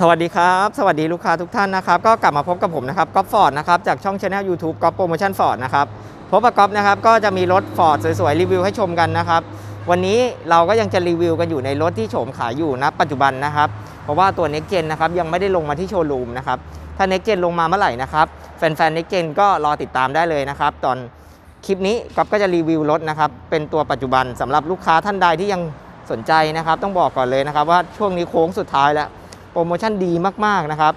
สวัสดีครับ สวัสดีลูกค้าทุกท่านนะครับ ก็กลับมาพบกับผมนะครับก๊อฟฟอร์ดนะครับ จากช่องช anel YouTube ก๊อฟโปรโมชั่นฟอร์ดนะครับพบกับก๊อฟนะครับ ก็จะมีรถฟอร์ดสวยๆ รีวิวให้ชมกันนะครับ วันนี้เราก็ยังจะรีวิวกันอยู่ในรถที่โฉมขายอยู่นะปัจจุบันนะครับ เพราะว่าตัว Next Gen นะครับยังไม่ได้ลงมาที่โชว์รูมนะครับ ถ้า Next Gen ลงมาเมื่อไหร่นะครับแฟนๆ Next Gen ก็รอติดตามได้เลยนะครับ ตอนคลิปนี้ก๊อฟก็จะรีวิวรถนะครับเป็นตัวปัจจุบันสำหรับลูกค้าท่านใดที่ยังสนใจนะครับ ต้องบอกก่อนเลยนะครับว่าช่วงนี้โค้งสุดท้ายแล้ว โปรโมชั่นดีมากๆนะครับ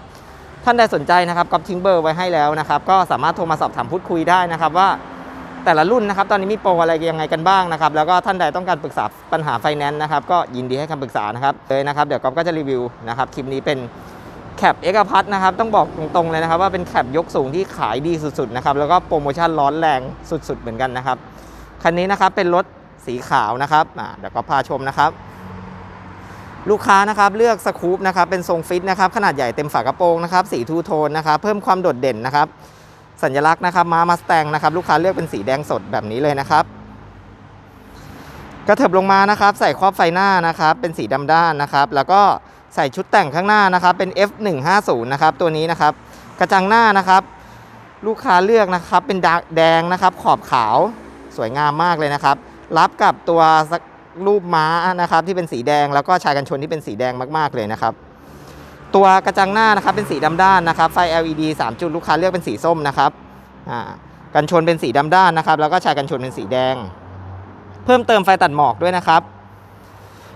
ท่านใดสนใจนะครับก๊อฟทิ้งเบอร์ไว้ให้แล้วนะครับ ก็สามารถโทรมาสอบถามพูดคุยได้นะครับว่าแต่ละรุ่นนะครับ ตอนนี้มีโปรอะไรยังไงกันบ้างนะครับ แล้วก็ท่านใดต้องการปรึกษาปัญหาไฟแนนซ์นะครับ ก็ยินดีให้คำปรึกษานะครับเลยนะครับ เดี๋ยวก๊อฟก็จะรีวิวนะครับ คลิปนี้เป็นแคปเอกพัทนะครับ ต้องบอกตรงๆเลยนะครับ ว่าเป็นแคปยกสูงที่ขายดีสุดๆนะครับ แล้วก็โปรโมชั่นร้อนแรงสุดๆเหมือนกันนะครับ คันนี้นะครับเป็นรถสีขาวนะครับเดี๋ยวก็พาชมนะครับ ลูกค้านะครับเลือกสคูปนะครับเป็นทรงฟิตนะครับขนาดใหญ่เต็มฝากระโปรงนะครับสีทูโทนนะครับเพิ่มความโดดเด่นนะครับสัญลักษณ์นะครับม้ามาสแตงนะครับลูกค้าเลือกเป็นสีแดงสดแบบนี้เลยนะครับ กระเถิบลงมานะครับ ใส่ครอบไฟหน้านะครับเป็นสีดำด้านนะครับแล้วก็ใส่ชุดแต่งข้างหน้านะครับเป็น F150 นะครับตัวนี้นะครับกระจังหน้านะครับ ลูกค้าเลือกนะครับเป็นดาร์กแดงนะครับขอบขาวสวยงามมากเลยนะครับ รับกับตัว รูปม้านะครับที่เป็นสีแดงแล้วก็ชายกันชนที่เป็นสีแดงมากๆเลยนะครับ ตัวกระจังหน้านะครับเป็นสีดำด้านนะครับไฟ LED 3 จุดลูกค้าเลือกเป็นสีส้มนะครับอ่ากันชนเป็นสีดำด้านนะครับ แล้วก็ชายกันชนเป็นสีแดง เพิ่มเติมไฟตัดหมอกด้วยนะครับ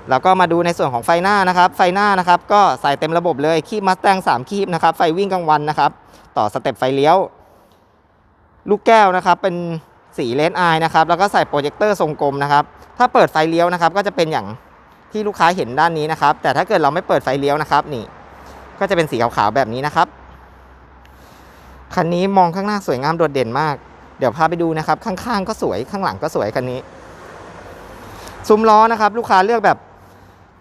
แล้วก็มาดูในส่วนของไฟหน้านะครับ ไฟหน้านะครับ ก็ใส่เต็มระบบเลยคีบมัสแตง3คีบนะครับ ไฟวิ่งกลางวันนะครับ ต่อสเต็ปไฟเลี้ยว ลูกแก้วนะครับ เป็น สีเลนส์อายนะครับ แล้วก็ใส่โปรเจคเตอร์ทรงกลมนะครับ ถ้าเปิดไฟเลี้ยวนะครับ ก็จะเป็นอย่างที่ลูกค้าเห็นด้านนี้นะครับ แต่ถ้าเกิดเราไม่เปิดไฟเลี้ยวนะครับ นี่ ก็จะเป็นสีขาวๆแบบนี้นะครับ คันนี้มองข้างหน้าสวยงามโดดเด่นมาก เดี๋ยวพาไปดูนะครับ ข้างๆก็สวย ข้างหลังก็สวยคันนี้ ซุ้มล้อนะครับ ลูกค้าเลือกแบบ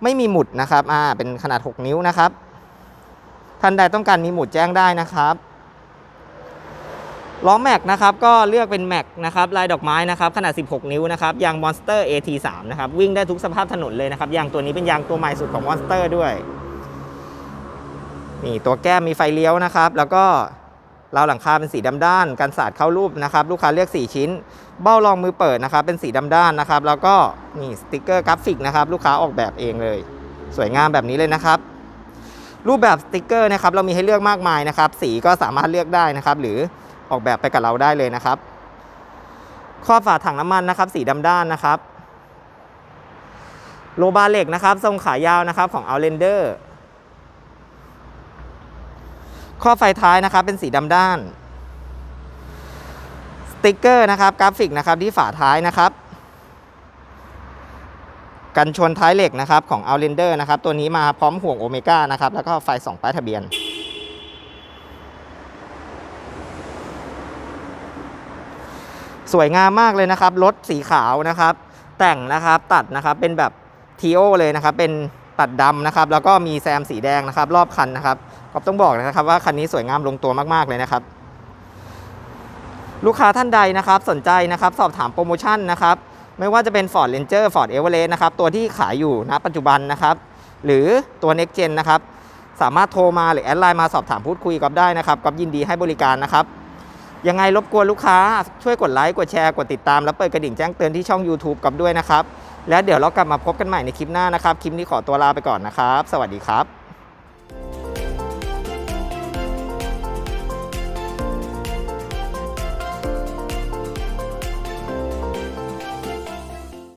ไม่มีหมุดนะครับ อ่า เป็นขนาด 6 นิ้วนะครับ ท่านใดต้องการมีหมุดแจ้งได้นะครับ ล้อแม็กนะครับก็เลือกเป็นแม็กนะครับลายดอกไม้นะครับขนาด 16 นิ้วนะครับยาง Monster AT3 นะครับวิ่งได้ทุกสภาพถนนเลยนะครับยางตัวนี้เป็นยางตัวใหม่สุดของ Monster ด้วยนี่ตัวแก้มมีไฟเลี้ยวนะครับ แล้วก็ราวหลังคาเป็นสีดำด้านกันสาดเข้ารูปนะครับ ลูกค้าเลือก 4 ชิ้น เบ้ารองมือเปิดนะครับ เป็นสีดำด้านนะครับ แล้วก็นี่สติกเกอร์กราฟิกนะครับ ลูกค้าออกแบบเองเลย สวยงามแบบนี้เลยนะครับ รูปแบบสติกเกอร์นะครับ เรามีให้เลือกมากมายนะครับ สีก็สามารถเลือกได้นะครับ หรือ ออกแบบไปกับเราได้เลยนะครับครอบฝาถังน้ำมันนะครับ สีดำด้านนะครับ โลบาเหล็กนะครับ ทรงขายาวนะครับของ Outlander ข้อไฟท้ายนะครับ เป็นสีดำด้าน สติกเกอร์นะครับ กราฟิกนะครับที่ฝาท้ายนะครับ กันชนท้ายเหล็กนะครับของ Outlander นะครับ ตัวนี้มาพร้อมห่วงโอเมก้านะครับ แล้วก็ไฟสองป้ายทะเบียน สวยงามมากเลยนะครับ รถสีขาวนะครับ แต่งนะครับตัดนะครับเป็นแบบทีโอเลยนะครับ เป็นตัดดำนะครับ แล้วก็มีแซมสีแดงนะครับ รอบคันนะครับก็ต้องบอกนะครับว่าคันนี้สวยงามลงตัวมากๆเลยนะครับ ลูกค้าท่านใดนะครับสนใจนะครับ สอบถามโปรโมชั่นนะครับ ไม่ว่าจะเป็น Ford Ranger Ford Everest นะครับ ตัวที่ขายอยู่ณปัจจุบันนะครับ หรือตัว Next Gen นะครับ สามารถโทรมาหรือแอดไลน์มาสอบถามพูดคุยกับได้นะครับกับยินดีให้บริการนะครับ ยังไงรบกวนลูกค้าช่วยกดไลค์กดแชร์กดติดตามและเปิดกระดิ่งแจ้งเตือนที่ช่อง YouTube กับด้วยนะครับ แล้วเดี๋ยวเรากลับมาพบกันใหม่ในคลิปหน้านะครับ คลิปนี้ขอตัวลาไปก่อนนะครับ สวัสดีครับ